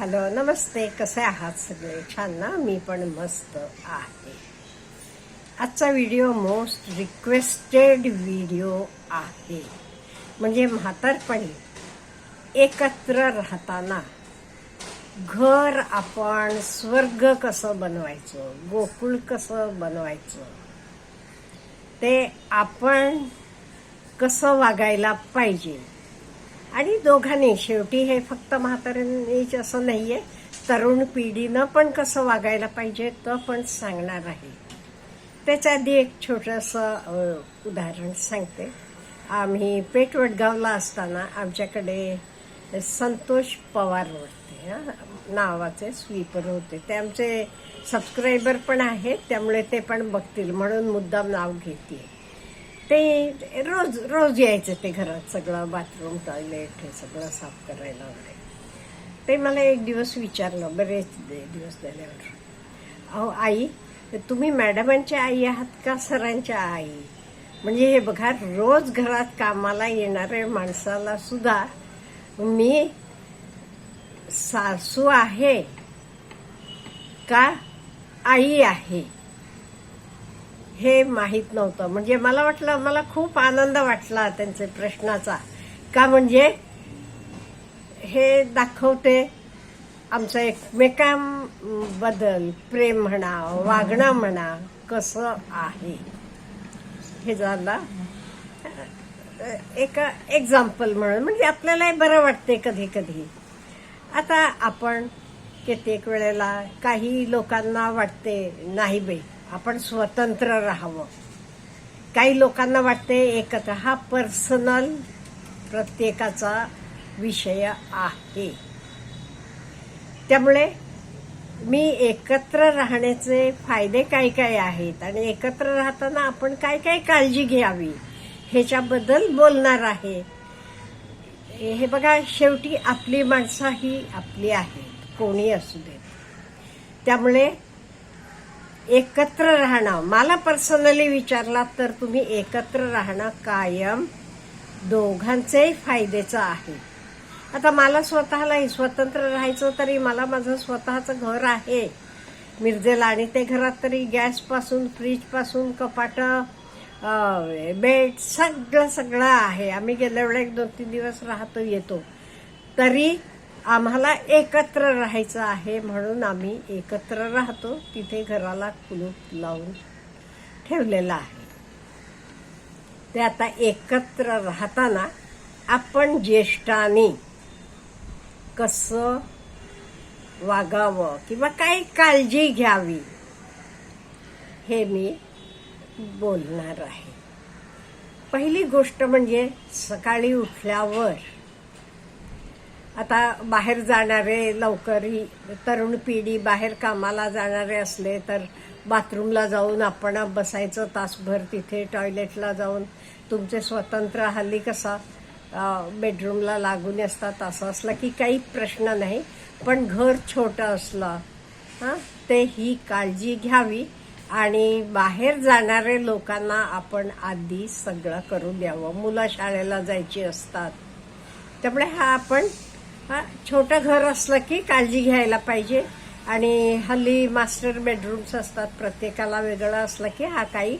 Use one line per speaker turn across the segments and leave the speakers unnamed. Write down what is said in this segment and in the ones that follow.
Hello नमस्ते. कसे आहात सगळे? छान ना? मी पण मस्त आहे. आजचा व्हिडिओ मोस्ट रिक्वेस्टेड व्हिडिओ आहे. म्हणजे म्हातारपणी एकत्र राहताना घर आपण स्वर्ग कसं बनवायचं गोकुळ कसं बनवायचं ते आपण कसं वागायला पाहिजे? आणि दोघांनी शेवटी हे फक्त म्हाताऱ्यांनीच असं नाहीये. तरुण पिढीनं पण कसं वागायला पाहिजे तर पण सांगणार आहे. त्याच्या आधी एक छोटंसं उदाहरण सांगते. आम्ही पेटवडगावला असताना आमच्याकडे संतोष पवार होते नावाचे स्वीपर होते. ते आमचे सबस्क्रायबर पण आहेत त्यामुळे ते पण बघतील. म्हणून मुद्दाम नाव घेते. ते रोज रोज यायचं ते घरात सगळं बाथरूम टॉयलेट हे सगळं साफ करायला वगैरे. ते मला एक दिवस विचारलं बरेच दे- दिवस झाल्यावर. अहो आई तुम्ही मॅडमांच्या आई आहात का सरांच्या आई? म्हणजे हे बघा रोज घरात कामाला येणाऱ्या माणसाला सुद्धा मी सासू आहे का आई आहे? हे माहीत नव्हतं. म्हणजे मला वाटलं मला खूप आनंद वाटला त्यांचे प्रश्नाचा. का म्हणजे हे दाखवते आमचं एकमेकांबद्दल प्रेम म्हणा वागणं म्हणा कसं आहे. हे झालं एक एक्झाम्पल म्हणून म्हणजे आपल्यालाही बरं वाटते कधी कधी आता आपण कित्येक वेळेला काही लोकांना वाटते नाही बाई आपण स्वतंत्र राहावं. काही लोकांना वाटते एकत्र हा पर्सनल प्रत्येकाचा विषय आहे. त्यामुळे मी एकत्र राहण्याचे फायदे काय काय आहेत आणि एकत्र राहताना आपण काय काय काळजी घ्यावी ह्याच्याबद्दल बोलणार आहे. हे बघा शेवटी आपली माणसं ही आपली आहेत. कोणी असू देत त्यामुळे एकत्र राहणं. मला पर्सनली विचारलात तर तुम्ही एकत्र राहणं कायम दोघांचेही फायद्याचं आहे. आता मला स्वतःलाही स्वतंत्र राहायचं तरी मला माझं स्वतःचं घर आहे. मिरजेला आणि ते घरात तरी गॅसपासून फ्रीजपासून कपाटं बेड सगळं सगळं आहे. आम्ही गेल्या वेळेला एक दोन तीन दिवस राहतो येतो. तरी आम्हाला एकत्र राहायचं आहे म्हणून आम्ही एकत्र राहतो. तिथे घराला कुलूप लावून ठेवलेलं आहे. ते आता एकत्र राहताना आपण ज्येष्ठाने कसं वागावं किंवा काय काळजी घ्यावी हे मी बोलणार आहे. पहिली गोष्ट म्हणजे सकाळी उठल्यावर आता बाहेर जाणारे लवकरही तरुण पिढी बाहेर कामाला जाणारे असले तर बाथरूमला जाऊन आपण बसायचं तासभर तिथे टॉयलेटला जाऊन तुमचे स्वतंत्र हल्ली कसा बेडरूमला लागून असतात असं असलं की काही प्रश्न नाही. पण घर छोटं असलं हां ते ही काळजी घ्यावी आणि बाहेर जाणारे लोकांना आपण आधी सगळं करून द्यावं. मुलं शाळेला जायची असतात. त्यामुळे हा आपण हा छोटं घर असलं की काळजी घ्यायला पाहिजे. आणि हल्ली मास्टर बेडरूम्स असतात प्रत्येकाला वेगळं असलं की हा काही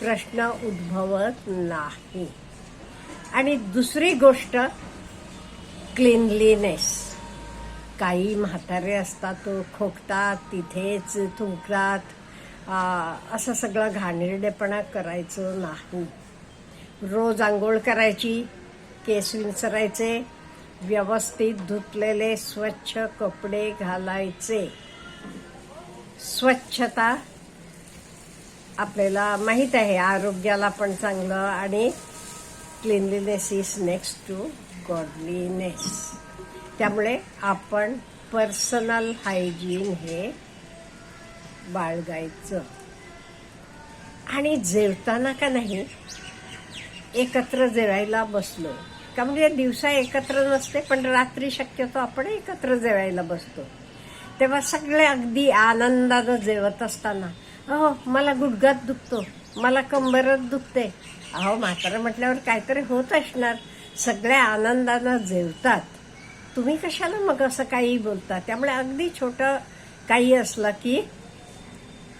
प्रश्न उद्भवत नाही. आणि दुसरी गोष्ट क्लिनलीनेस काही म्हातारे असतात तो खोकतात तिथेच थुंकतात. असं सगळं घाणेरडेपणा करायचं नाही. रोज आंघोळ करायची केस विंचरायचे व्यवस्थित धुतलेले स्वच्छ कपडे घालायचे. स्वच्छता आपल्याला माहीत आहे आरोग्याला पण चांगलं आणि cleanliness is next to godliness त्यामुळे आपण पर्सनल हायजीन हे बाळगायचं. आणि जेवताना का नाही एकत्र जेवायला बसलो. का म्हणजे दिवसा एकत्र नसते पण रात्री शक्यतो आपण एकत्र जेवायला बसतो. तेव्हा सगळे अगदी आनंदानं जेवत असताना अहो मला गुडघात दुखतो मला कंबरच दुखते. अहो म्हातारं म्हटल्यावर काहीतरी होत असणार. सगळ्या आनंदानं जेवतात. तुम्ही कशाला मग असं काही बोलता? त्यामुळे अगदी छोटं काही असलं की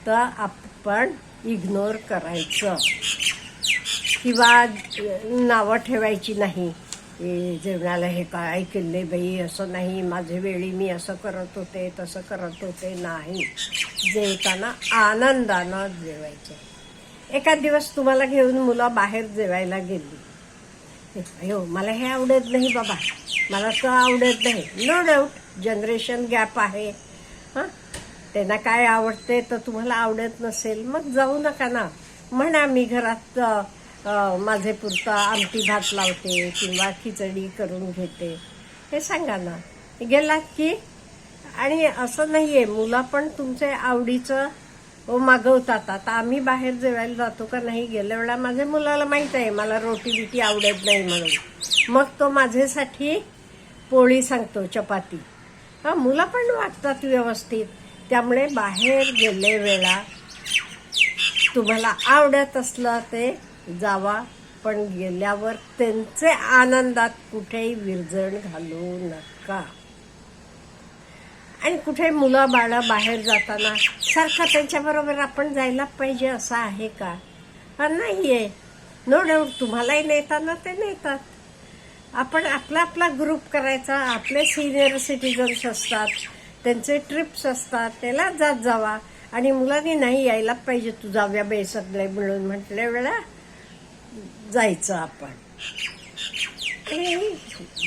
तर आपण इग्नोर करायचं. किंवा नावं ठेवायची नाही. जेवणाला हे काय केले बाई असं नाही माझे वेळी मी असं करत होते तसं करत होते नाही. जेवताना आनंदानं जेवायचं. एका दिवस तुम्हाला घेऊन मुलं बाहेर जेवायला गेली. अयो मला हे आवडत नाही बाबा. मला तर आवडत नाही. नो डाऊट जनरेशन गॅप आहे. हां? त्यांना काय आवडते तर तुम्हाला आवडत नसेल मग जाऊ नका ना. म्हणा मी घरात माझे पुरता आमटी भात लावते किंवा खिचडी करून घेते. हे सांगा ना. गेलात की आणि असं नाही आहे मुलं पण तुमचे आवडीचं मागवतात. आता आम्ही बाहेर जेवायला जातो का नाही गेल्या वेळा माझ्या मुलाला माहीत आहे मला रोटी बिटी आवडत नाही म्हणून. मग तो माझ्यासाठी पोळी सांगतो चपाती. हा मुलं पण वागतात व्यवस्थित. त्यामुळे बाहेर गेले वेळा तुम्हाला आवडत असलं ते जावा. पण गेल्यावर त्यांचे आनंदात कुठेही विरजण घालू नका. आणि कुठे मुलं बाळं बाहेर जाताना सारखं त्यांच्याबरोबर आपण जायला पाहिजे असं आहे का? नाही आहे नो डाऊट तुम्हालाही नेताना ते नेतात. आपण आपला आपला ग्रुप करायचा आपले सिनियर सिटीजन्स असतात त्यांचे ट्रिप्स असतात त्याला जात जावा. आणि मुलांनी नाही यायला पाहिजे तू जाऊया बाई सगळे मिळून म्हटल्या वेळा जायचं आपण. आणि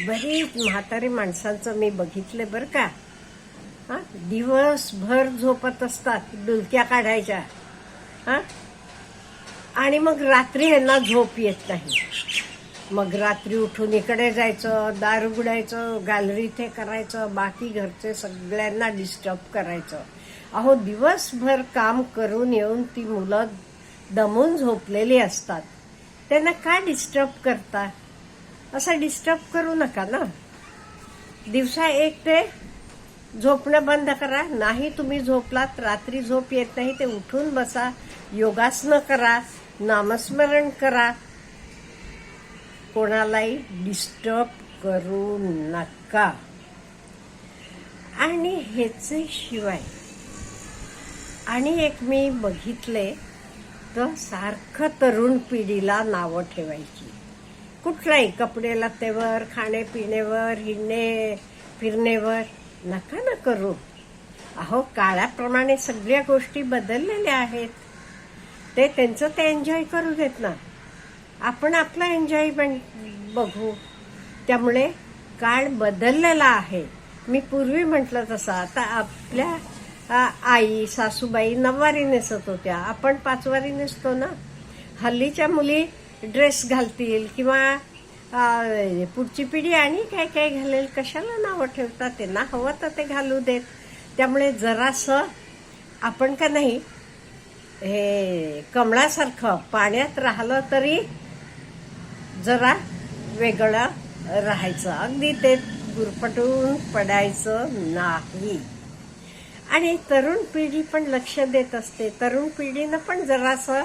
बरीच म्हातारी माणसांचं मी बघितलं बरं का. हा दिवसभर झोपत असतात डुलक्या काढायच्या. हा? आणि मग रात्री यांना झोप येत नाही. मग रात्री उठून इकडे जायचं दार उघडायचं गॅलरी ते करायचं बाकी घरचे सगळ्यांना डिस्टर्ब करायचं. अहो दिवसभर काम करून येऊन ती मुलं दमून झोपलेली असतात. त्यांना का डिस्टर्ब करता असं डिस्टर्ब करू नका ना. दिवसा एक ते झोपणं बंद करा. नाही तुम्ही झोपलात रात्री झोप येत नाही ते उठून बसा. योगासनं करा नामस्मरण करा. कोणालाही डिस्टर्ब करू नका. आणि ह्याचे शिवाय. आणि एक मी बघितले तर सारखं तरुण पिढीला नावं ठेवायची. कुठलाही कपडे लत्तेवर खाणेपिणेवर हिंडणे फिरणेवर नका ना करू. अहो काळाप्रमाणे सगळ्या गोष्टी बदललेल्या आहेत. ते त्यांचं ते एन्जॉय करू देत ना. आपण आपला एन्जॉयमेंट बघू. त्यामुळे काळ बदललेला आहे. मी पूर्वी म्हटलं तसं. आता आपल्या आई सासूबाई नऊवारी नेसत होत्या. आपण पाचवारी नेसतो ना. हल्लीच्या मुली ड्रेस घालतील किंवा पुढची पिढी आणि काय काय घालेल कशाला नावं ठेवतात त्यांना हवं तर ते घालू देत. त्यामुळे जरासं आपण का नाही हे कमळासारखं पाण्यात राहिलं तरी जरा वेगळं राहायचं. अगदी ते गुरपटून पडायचं नाही. आणि तरुण पिढी पण लक्ष देत असते. तरुण पिढीनं पण जरासं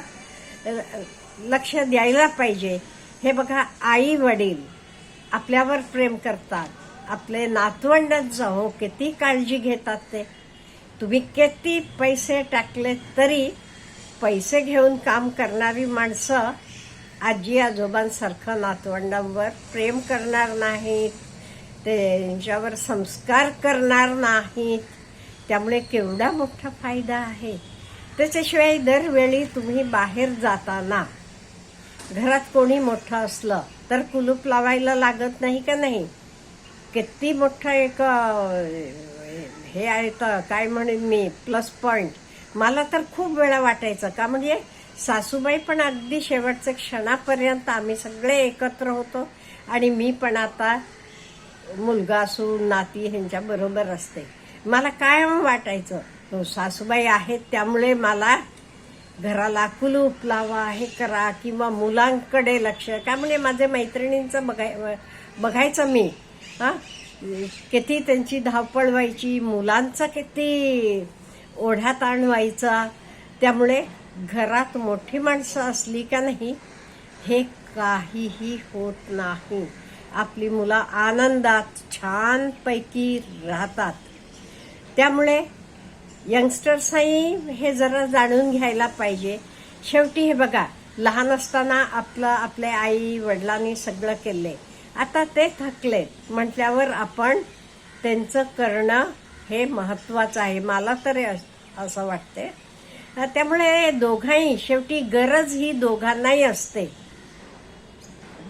लक्ष द्यायला पाहिजे. हे बघा आई वडील आपल्यावर प्रेम करतात. आपले नातवंडांचं हो किती काळजी घेतात ते. तुम्ही किती पैसे टाकले तरी पैसे घेऊन काम करणारी माणसं आजी आजोबांसारखं नातवंडांवर प्रेम करणार नाहीत. त्यांच्यावर संस्कार करणार नाहीत. त्यामुळे केवढा मोठा फायदा आहे. त्याच्याशिवाय दरवेळी तुम्ही बाहेर जाताना घरात कोणी मोठं असलं तर कुलूप लावायला लागत नाही का नाही? किती मोठं एक हे आहे तर काय म्हणेन मी प्लस पॉईंट मला तर खूप वेळा वाटायचं का म्हणजे सासूबाई पण अगदी शेवटच्या क्षणापर्यंत आम्ही सगळे एकत्र होतो आणि मी पण आता मुलगा सून नाती ह्यांच्याबरोबर असते. मला काय वाटायचं? तो सासूबाई आहेत त्यामुळे मला घराला कुलूप लावा हे करा किंवा मुलांकडे लक्ष. काय म्हणजे माझ्या मैत्रिणींचं बघाय बघायचं मी. हा? किती त्यांची धावपळ व्हायची मुलांचा किती ओढ्याताण व्हायचा. त्यामुळे घरात मोठी माणसं असली का नाही हे काहीही होत नाही. आपली मुलं आनंदात छानपैकी राहतात. त्यामुळे यंगस्टर्सही हे जरा जाणून घ्यायला पाहिजे. शेवटी हे बघा लहान असताना आपलं आपल्या आई वडिलांनी सगळं केले. आता ते थकलेत. म्हटल्यावर आपण त्यांचं करणं हे महत्वाचं आहे. मला तरी असं वाटते त्यामुळे दोघांही शेवटी गरज ही दोघांनाही असते.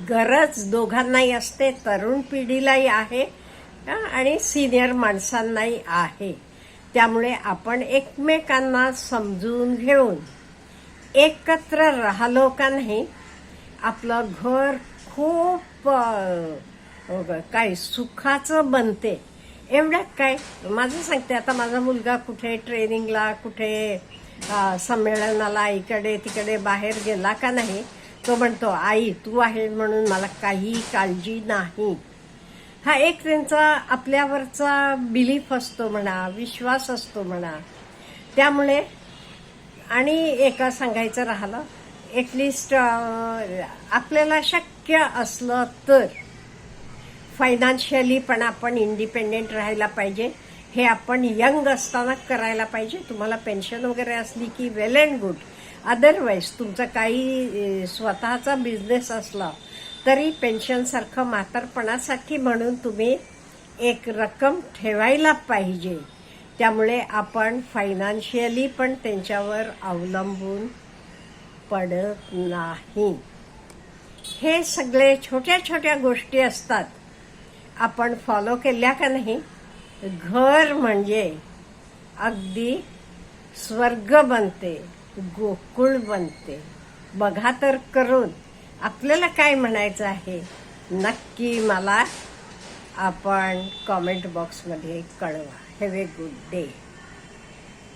गरज दोघांनाही असते. तरुण पिढीलाही आहे. का आणि सिनियर माणसांनाही आहे. त्यामुळे आपण एकमेकांना समजून घेऊन एकत्र राहिलो का नाही आपलं घर खूप काय सुखाचं बनते. एवढ्यात काय? माझं सांगते आता माझा मुलगा कुठे ट्रेनिंगला कुठे संमेलनाला इकडे तिकडे बाहेर गेला का नाही तो म्हणतो आई तू आहे म्हणून मला काही काळजी नाही. हा एक त्यांचा आपल्यावरचा बिलीफ असतो म्हणा विश्वास असतो म्हणा. त्यामुळे आणि एका सांगायचं राहिलं एटलिस्ट आपल्याला शक्य असलं तर फायनान्शियली पण आपण इंडिपेंडेंट राहायला पाहिजे. हे आपण यंग असताना करायला पाहिजे. तुम्हाला पेन्शन वगैरे असली की वेल अँड गुड अदरवाईज तुमचा काही स्वतःचा बिझनेस असला तरी पेन्शनसारखं म्हातारपणासाठी म्हणून तुम्ही एक रक्कम ठेवायला पाहिजे. त्यामुळे आपण फायनान्शियली पण त्यांच्यावर अवलंबून पडत नाही. हे सगळे छोट्या छोट्या गोष्टी असतात. आपण फॉलो केल्या का नाही? घर म्हणजे अगदी स्वर्ग बनते गोकुळ बनते. बघा तर करून. आपल्याला काय म्हणायचं आहे? नक्की मला आपण कॉमेंट बॉक्समध्ये कळवा. Have a good day